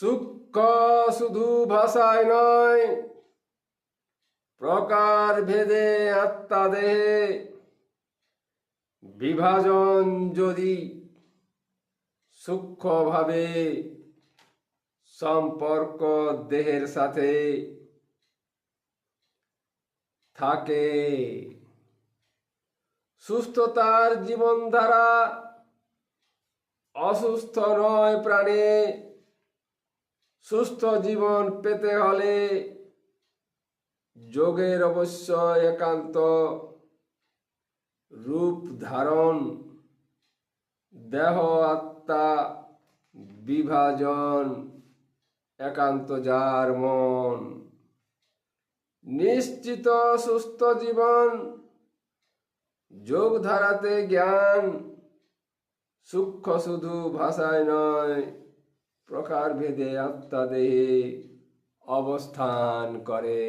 সূক্ষ্ম শুধু ভাষায় নয়। প্রকার ভেদে আত্মা দেহে বিভাজন যদি সূক্ষ্মভাবে সম্পর্ক দেহের সাথে থাকে। সুস্থতার জীবনধারা অসুস্থ নয় প্রাণে। সুস্থ জীবন পেতে হলে যোগের অবশ্য একান্ত রূপ ধারণ, দেহ, আত্মা, বিভাজন, একান্ত যার মন। নিশ্চিত সুস্থ জীবন যোগ ধারাতে জ্ঞান, সূক্ষ্ম শুধু ভাষায় নয় প্রকার ভেদে আত্মা অবস্থান করে।